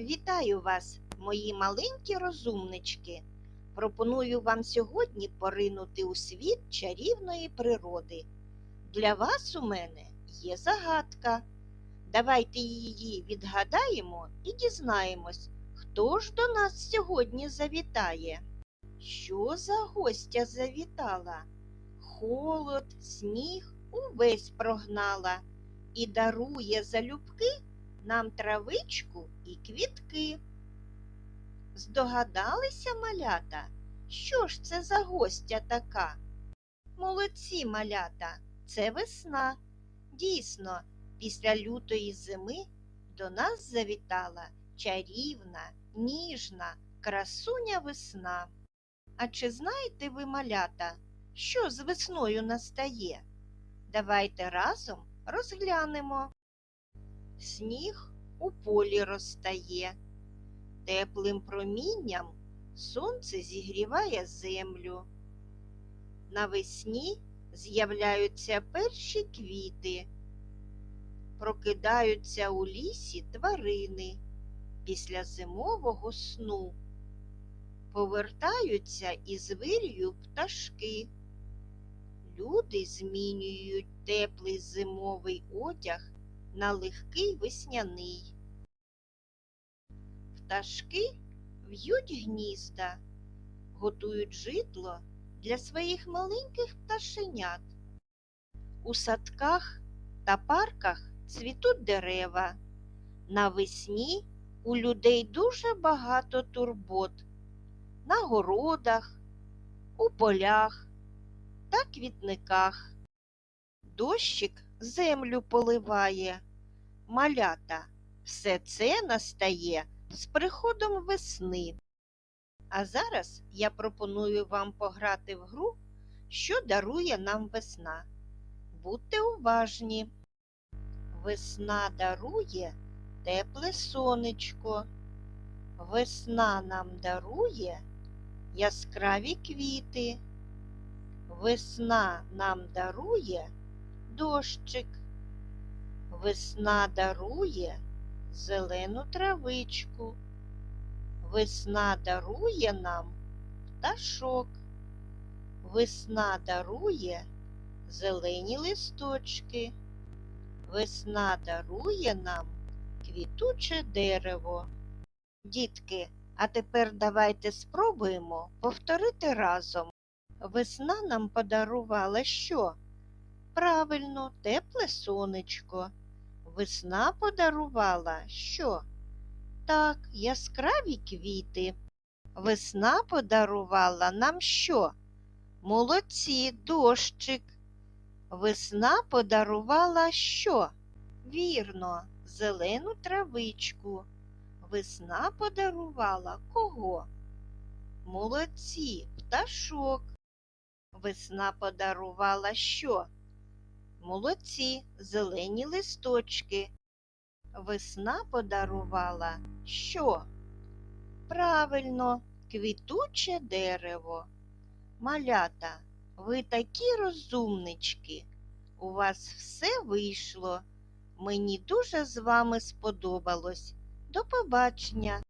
Вітаю вас, мої маленькі розумнички. Пропоную вам сьогодні поринути у світ чарівної природи. Для вас у мене є загадка. Давайте її відгадаємо і дізнаємось, хто ж до нас сьогодні завітає. Що за гостя завітала? Холод, сніг увесь прогнала і дарує залюбки нам травичку і квітки. Здогадалися малята, що ж це за гостя така? Молодці малята, це весна. Дійсно, після лютої зими до нас завітала чарівна, ніжна, красуня весна. А чи знаєте ви, малята, що з весною настає? Давайте разом розглянемо. Сніг у полі розтає, теплим промінням сонце зігріває землю. Навесні з'являються перші квіти, прокидаються у лісі тварини після зимового сну, повертаються із вирію пташки. Люди змінюють теплий зимовий одяг на легкий весняний. Пташки в'ють гнізда, готують житло для своїх маленьких пташенят. У садках та парках цвітуть дерева. Навесні у людей дуже багато турбот. На городах, у полях та квітниках. Дощик землю поливає. Малята, все це настає з приходом весни. А зараз я пропоную вам пограти в гру, що дарує нам весна. Будьте уважні. Весна дарує тепле сонечко. Весна нам дарує яскраві квіти. Весна нам дарує дощик. Весна дарує зелену травичку. Весна дарує нам пташок. Весна дарує зелені листочки. Весна дарує нам квітуче дерево. Дітки, а тепер давайте спробуємо повторити разом. Весна нам подарувала що? Правильно, тепле сонечко. Весна подарувала що? Так, яскраві квіти. Весна подарувала нам що? Молодці, дощик. Весна подарувала що? Вірно, зелену травичку. Весна подарувала кого? Молодці, пташок. Весна подарувала що? Молодці, зелені листочки. Весна подарувала що? Правильно, квітуче дерево. Малята, ви такі розумнички. У вас все вийшло. Мені дуже з вами сподобалось. До побачення!